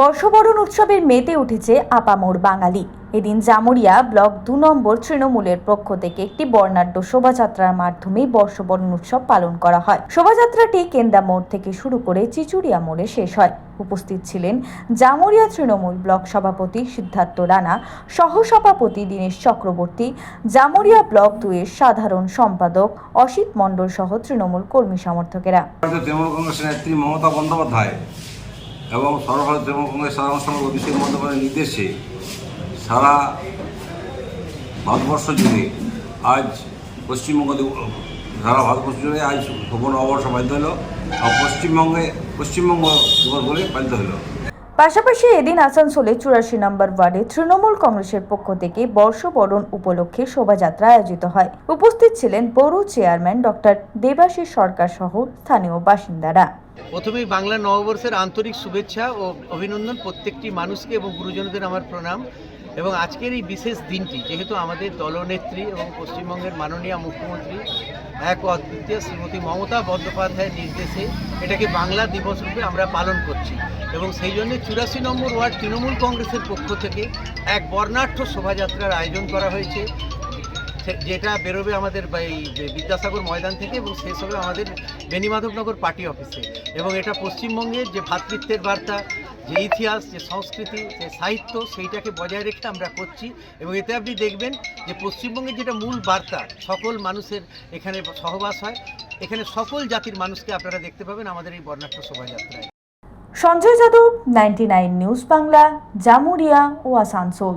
বর্ষবরণ উৎসবের মেতে উঠেছে আপামোর বাঙালি। এদিন জামুরিয়া ব্লক দু নম্বর তৃণমূলের পক্ষ থেকে একটি বর্ণাঢ্য শোভাযাত্রার মাধ্যমে বর্ষবরণ উৎসব পালন করা হয়। শোভাযাত্রাটি কেন্দা মোড় থেকে শুরু করে চিচুড়িয়া মোড়ে শেষ হয়। উপস্থিত ছিলেন জামুরিয়া তৃণমূল ব্লক সভাপতি সিদ্ধার্থ রানা, সহসভাপতি দীনেশ চক্রবর্তী, জামুরিয়া ব্লক দুয়ের সাধারণ সম্পাদক অসিত মণ্ডল সহ তৃণমূল কর্মী সমর্থকেরা। এবং সর্বভারতীয় তৃণমূল কংগ্রেস সাধারণ সম্পাদক অভিষেক বন্দ্যোপাধ্যায়ের নির্দেশে সারা ভারতবর্ষ জুড়ে আজ পশ্চিমবঙ্গ সারা ভারতবর্ষ জুড়ে আজ ভুবন অবর্ষ পালিত হলো, আর পশ্চিমবঙ্গে পশ্চিমবঙ্গ দিবস বলে পালিত হলো। পাশাপাশি এদিন আসানসোলে চুরাশি নম্বর ওয়ার্ডে তৃণমূল কংগ্রেসের পক্ষ থেকে বর্ষবরণ উপলক্ষে শোভাযাত্রা আয়োজিত হয়। উপস্থিত ছিলেন পৌর চেয়ারম্যান ডক্টর দেবাশিস সরকার সহ স্থানীয় বাসিন্দারা। প্রথমেই বাংলা নববর্ষের আন্তরিক শুভেচ্ছা ও অভিনন্দন প্রত্যেকটি মানুষকে এবং গুরুজনদের আমার প্রণাম। এবং আজকের এই বিশেষ দিনটি, যেহেতু আমাদের দলনেত্রী এবং পশ্চিমবঙ্গের মাননীয় মুখ্যমন্ত্রী, এক অদ্বিতীয় শ্রীমতী মমতা বন্দ্যোপাধ্যায়ের নির্দেশে এটাকে বাংলা দিবস রূপে আমরা পালন করছি এবং সেই জন্যে চুরাশি নম্বর ওয়ার্ড তৃণমূল কংগ্রেসের পক্ষ থেকে এক বর্ণাঢ্য শোভাযাত্রার আয়োজন করা হয়েছে। যেটা বেরোবে আমাদের এই বিদ্যাসাগর ময়দান থেকে এবং শেষ হবে আমাদের বেনিমাধবনগর পার্টি অফিসে। এবং এটা পশ্চিমবঙ্গের যে ভ্রাতৃত্বের বার্তা, যে ইতিহাস, যে সংস্কৃতি, যে সাহিত্য, সেইটাকে বজায় রেখে আমরা করছি। এবং এতে আপনি দেখবেন যে পশ্চিমবঙ্গের যেটা মূল বার্তা, সকল মানুষের এখানে সহবাস হয়। এখানে সকল জাতির মানুষকে আপনারা দেখতে পাবেন আমাদের এই বর্ণাঢ্য শোভাযাত্রায়। সঞ্জয় যাদব নাইনটি নিউজ বাংলা জামুরিয়া ও আসানসোল